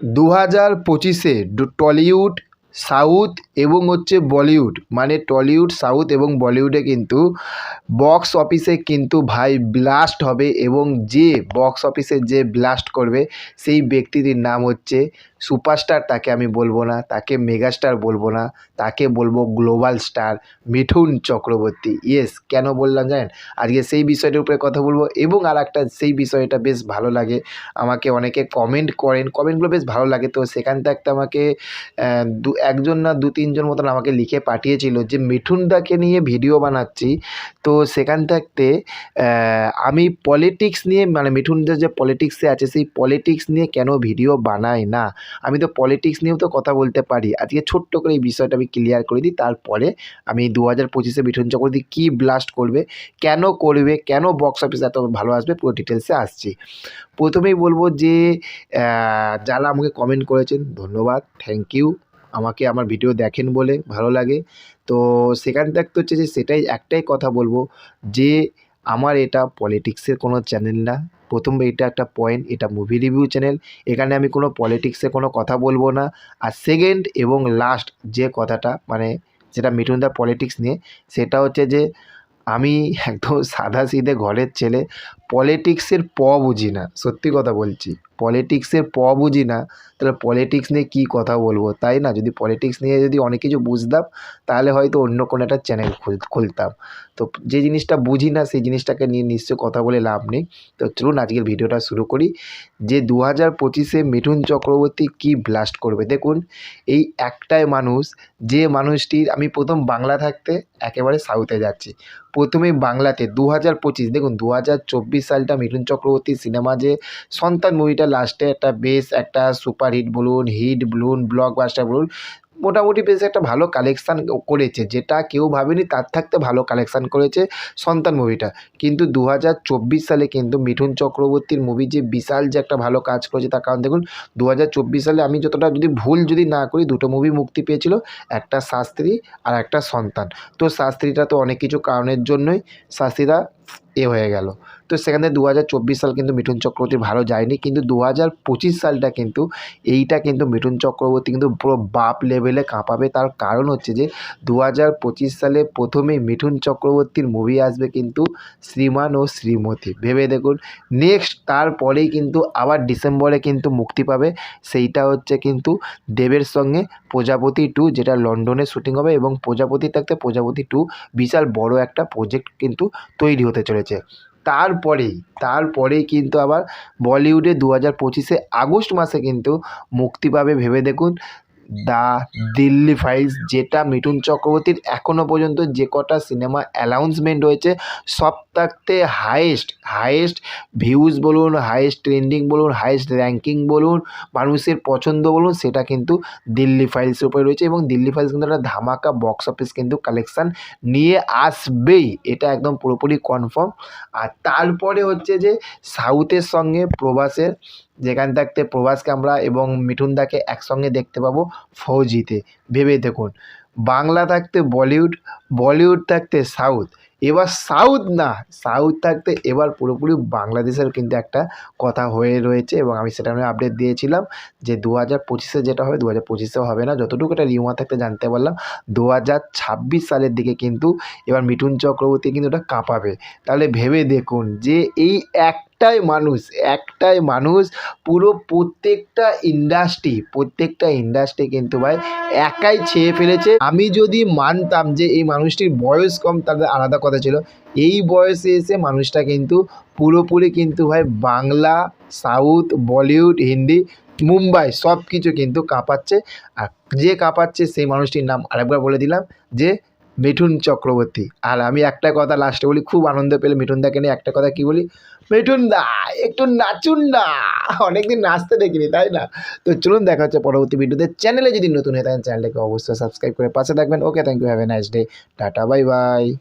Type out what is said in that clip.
দু হাজার পঁচিশে টলিউড সাউথ এবং হচ্ছে বলিউড। মানে টলিউড, সাউথ এবং বলিউডে কিন্তু বক্স অফিসে কিন্তু ভাই ব্লাস্ট হবে এবং যে বক্স অফিসে যে ব্লাস্ট করবে সেই ব্যক্তিটির নাম হচ্ছে সুপারস্টার তাকে আমি বলব না, তাকে মেগাস্টার বলব না, তাকে বলব global star Mithun Chakraborty. Yes কেন বললাম জানেন? আজকে সেই বিষয়টার উপরে কথা বলব এবং আর একটা সেই বিষয়টা বেশ ভালো লাগে। আমাকে অনেকে কমেন্ট করেন কমেন্টগুলো বেশ ভালো লাগে। তো সেখান থাকতে আমাকে দু, একজন না দু, তিনজন মতন আমাকে লিখে পাঠিয়েছিল যে মিঠুনদাকে নিয়ে ভিডিও বানাচ্ছি। তো সেখান থাকতে আমি পলিটিক্স নিয়ে মানে মিঠুনদা যে পলিটিক্সে আছে, সেই পলিটিক্স নিয়ে কেন ভিডিও বানাই না? আমি তো পলিটিক্স নিয়েও তো কথা বলতে পারি। আজকে ছোট্ট করে এই বিষয়টা আমি ক্লিয়ার করে দিই, তারপরে আমি দু হাজার পঁচিশে মিঠুন চক্রবর্তী কী ব্লাস্ট করবে, কেন করবে, কেন বক্স অফিস এত ভালো আসবে, পুরো ডিটেলসে আসছি। প্রথমেই বলব যে যারা আমাকে কমেন্ট করেছেন, ধন্যবাদ থ্যাংক ইউ আমাকে আমার ভিডিও দেখেন বলে ভালো লাগে। তো সেখান থাকতে হচ্ছে যে, সেটাই একটাই কথা বলব যে, আমার এটা পলিটিক্সের কোনো চ্যানেল না। প্রথম এটা একটা পয়েন্ট এটা মুভি রিভিউ চ্যানেল এখানে আমি কোনো পলিটিক্সে কোনো কথা বলব না। আর সেকেন্ড এবং লাস্ট যে কথাটা মানে যেটা মিঠুন দা পলিটিক্স নিয়ে, সেটা হচ্ছে যে আমি একদম সাদা সিধে ঘরের ছেলে পলিটিক্সের প বুঝি না, সত্যি কথা বলছি। পলিটিক্সের প বুঝি না, তাহলে পলিটিক্স নিয়ে কী কথা বলব? তাই না? যদি পলিটিক্স নিয়ে যদি অনেক কিছু বুঝতাম, তাহলে হয়তো অন্য কোনো একটা চ্যানেল খুল, খুলতাম। তো যে জিনিসটা বুঝি না, সেই জিনিসটাকে নিয়ে নিশ্চয় কথা বলে লাভ নেই। তো চলুন আজকের ভিডিওটা শুরু করি। যে দু হাজার পঁচিশে মিঠুন চক্রবর্তী কী ব্লাস্ট করবে? দেখুন, এই একটাই মানুষ, যে মানুষটির আমি প্রথম বাংলা থাকতে একেবারে সাউথে যাচ্ছি। প্রথমেই বাংলাতে দু হাজার পঁচিশ, দেখুন দু হাজার চব্বিশ সালটা মিঠুন চক্রবর্তী সিনেমা যে সন্তান মুভিটা লাস্টে একটা বেশ একটা সুপারহিট বলুন হিট বলুন ব্লকবাস্টার বলুন, মোটামুটি বেশ একটা ভালো কালেকশান করেছে। যেটা কেউ ভাবেনি তার থাকতে ভালো কালেকশান করেছে সন্তান মুভিটা। কিন্তু দু হাজার চব্বিশ সালে কিন্তু মিঠুন চক্রবর্তীর মুভি যে বিশাল যে একটা ভালো কাজ করেছে তার কারণ দেখুন দু হাজার চব্বিশ সালে আমি যতটা যদি ভুল যদি না করি, দুটো মুভি মুক্তি পেয়েছিল, একটা শাস্ত্রী আর একটা সন্তান। তো শাস্ত্রীটা তো অনেক কিছু কারণের জন্যই, শাস্ত্রীরা এ হয়ে গেল। তো সেখানে দু হাজার চব্বিশ সাল কিন্তু মিঠুন চক্রবর্তী ভালো যায়নি, কিন্তু দু হাজার পঁচিশ সালটা কিন্তু এইটা কিন্তু মিঠুন চক্রবর্তী কিন্তু পুরো বাপ লেভেলে কাঁপাবে। তার কারণ হচ্ছে যে দু হাজার পঁচিশ সালে প্রথমেই মিঠুন চক্রবর্তীর মুভি আসবে কিন্তু শ্রীমান ও শ্রীমতী। ভেবে দেখুন নেক্সট তারপরেই কিন্তু আবার ডিসেম্বরে কিন্তু মুক্তি পাবে। সেইটা হচ্ছে কিন্তু দেবের সঙ্গে প্রজাপতি টু, যেটা লন্ডনে শুটিং হবে এবং প্রজাপতি থাকতে প্রজাপতি টু বিশাল বড় একটা প্রজেক্ট কিন্তু তৈরি চলেছে। তারপরেই তারপরেই কিন্তু আবার বলিউডে দু হাজার পঁচিশে আগস্ট মাসে কিন্তু মুক্তি পাবে ভেবে দেখুন। দ্য দিল্লি ফাইলস যেটা মিঠুন চক্রবর্তীর এখনও পর্যন্ত যে কটা সিনেমা অ্যানাউন্সমেন্ট হয়েছে সব থাকতে হায়েস্ট হায়েস্ট ভিউজ বলুন হায়েস্ট ট্রেন্ডিং বলুন হায়েস্ট র্যাঙ্কিং বলুন, মানুষের পছন্দ বলুন, সেটা কিন্তু দিল্লি ফাইলসের উপরে রয়েছে এবং দিল্লি ফাইলস কিন্তু একটা ধামাকা বক্স অফিস কিন্তু কালেকশান নিয়ে আসবেই, এটা একদম পুরোপুরি কনফার্ম আর তারপরে হচ্ছে যে সাউথের সঙ্গে প্রবাসের যেখান থাকতে প্রভাসকে আমরা এবং মিঠুনদাকে একসঙ্গে দেখতে পাবো ফৌজিতে। ভেবে দেখুন, বাংলা থাকতে বলিউড বলিউড থাকতে সাউথ। এবার সাউথ না, সাউথ থাকতে এবার পুরোপুরি বাংলাদেশের কিন্তু একটা কথা হয়ে রয়েছে এবং আমি সেটা নিয়ে আপডেট দিয়েছিলাম যে দু হাজার পঁচিশে যেটা হবে, দু হাজার পঁচিশেও হবে না, যতটুকু একটা রিউমার থাকতে জানতে পারলাম, দু হাজার ছাব্বিশ সালের দিকে কিন্তু এবার মিঠুন চক্রবর্তী কিন্তু ওটা কাঁপাবে। তাহলে ভেবে দেখুন যে এই একটাই মানুষ একটাই মানুষ পুরো প্রত্যেকটা ইন্ডাস্ট্রি প্রত্যেকটা ইন্ডাস্ট্রি কিন্তু ভাই একাই ছেয়ে ফেলেছে। আমি যদি মানতাম যে এই মানুষটির বয়স কম তাদের আলাদা কথা ছিল। এই বয়সে এসে মানুষটা কিন্তু পুরোপুরি কিন্তু ভাই বাংলা, সাউথ, বলিউড, হিন্দি, মুম্বাই সব কিছু কিন্তু কাঁপাচ্ছে। আর যে কাঁপাচ্ছে সেই মানুষটির নাম আরেকবার বলে দিলাম যে মিঠুন চক্রবর্তী। আর আমি একটা কথা লাস্টে বলি, খুব আনন্দ পেলে মিঠুনদাকে নিয়ে একটা কথা কি বলি? মিঠুন দা একটু নাচুন না অনেকদিন নাচতে দেখিনি, তাই না? তো চলুন দেখা হচ্ছে পরবর্তী ভিডিওতে। চ্যানেলে যদি নতুন হয়ে থাকেন, চ্যানেলটাকে অবশ্যই সাবস্ক্রাইব করে পাশে থাকবেন। Okay thank you have a nice day tata bye bye